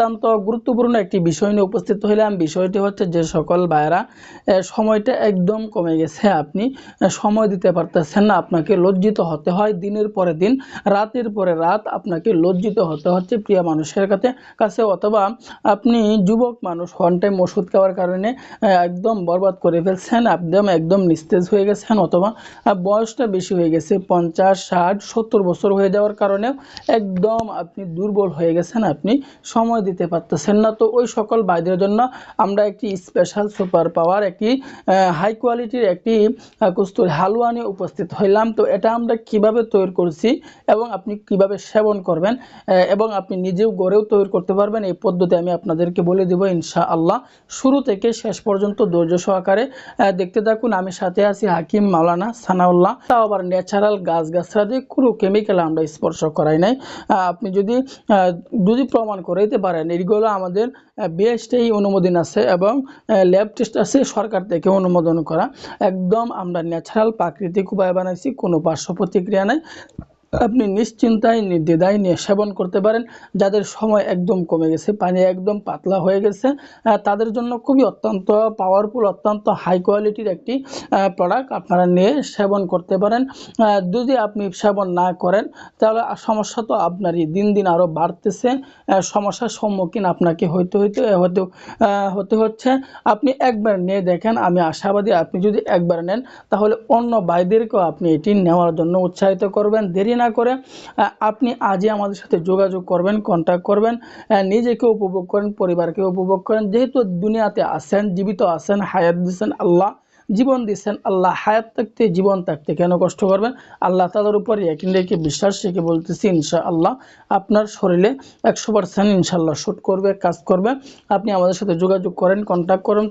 অত্যন্ত গুরুত্বপূর্ণ একটি বিষয় নিয়ে উপস্থিত হইলাম। বিষয়টি হচ্ছে যে সকল ভাইয়েরা এ, সময়টা একদম কমে গেছে। আপনি সময় দিতে পারতেছেন না। আপনাকে লজ্জিত হতে হয় দিনের পরে দিন রাতের পরে রাত। আপনাকে লজ্জিত হতে হচ্ছে প্রিয় মানুষের কাছে কাছে অথবা আপনি যুবক মানুষ ওয়ান টাইম ওষুধ খাওয়ার কারণে একদম বরবাদ করে ফেলছেন একদম একদম নিস্তেজ হয়ে গেছেন অথবা বয়সটা বেশি হয়ে গেছে পঞ্চাশ ষাট সত্তর বছর হয়ে যাওয়ার কারণে একদম আপনি দুর্বল হয়ে গেছেন। আপনি সময় দিতে পারতেছেন না। তো ওই সকল ভাইদের জন্য আমরা একটি স্পেশাল সুপার পাওয়ার একটি হাই কোয়ালিটির একটি কস্তুরি হালুয়া নিয়ে উপস্থিত হইলাম। তো এটা আমরা কীভাবে তৈরি করছি এবং আপনি কীভাবে সেবন করবেন এবং আপনি নিজেও গড়েও তৈরি করতে পারবেন, এই পদ্ধতি আমি আপনাদেরকে বলে দেবো ইনশা আল্লাহ শুরু থেকে শেষ পর্যন্ত ধৈর্য সহকারে দেখতে থাকুন। আমি সাথে আছি হাকিম মাওলানা সানাউল্লাহ। তাও আবার ন্যাচারাল গাছ গাছরা দিয়ে কোনো কেমিক্যাল আমরা স্পর্শ করাই নাই। আপনি যদি যদি প্রমাণ করাইতে পারেন এইগুলো আমাদের বিএসটাই অনুমোদন আছে এবং ল্যাব টেস্ট আছে সরকার থেকে অনুমোদন করা। একদম আমরা ন্যাচারাল প্রাকৃতিক উপায় বানাইছি, কোনো পার্শ্ব প্রতিক্রিয়া নাই। আপনি নিশ্চিন্তায়, নির্দ্বিধায় নিয়ে সেবন করতে পারেন। যাদের সময় একদম কমে গেছে, পানি একদম পাতলা হয়ে গেছে তাদের জন্য খুবই অত্যন্ত পাওয়ারফুল অত্যন্ত হাই কোয়ালিটির একটি প্রোডাক্ট আপনারা নিয়ে সেবন করতে পারেন। যদি আপনি সেবন না করেন, তাহলে সমস্যা তো আপনারই। দিন দিন আরও বাড়তেছে সমস্যার সম্মুখীন আপনাকে হইতে হইতে হতে হতে হচ্ছে। আপনি একবার নিয়ে দেখেন, আমি আশাবাদী আপনি যদি একবার নেন, তাহলে অন্য ভাইদেরকেও আপনি এটি নেওয়ার জন্য উৎসাহিত করবেন। দেরি না করে আপনি আজই আমাদের সাথে যোগাযোগ করবেন কন্ট্যাক্ট করবেন নিজেকে উপভোগ করেন, পরিবারকে উপভোগ করেন। যেহেতু দুনিয়াতে আছেন, জীবিত আছেন, হায়াত দিচ্ছেন আল্লাহ, জীবন দিচ্ছেন আল্লাহ, হায়াত থাকতে, জীবন থাকতে কেন কষ্ট করবেন? আল্লাহ তাদের উপরে একই রেখে বিশ্বাস রেখে বলতেছি ইনশা আল্লাহ আপনার শরীরে একশো পার্সেন্ট ইনশাল্লাহ শ্যুট করবে, কাজ করবে। আপনি আমাদের সাথে যোগাযোগ করেন কন্ট্যাক্ট করেন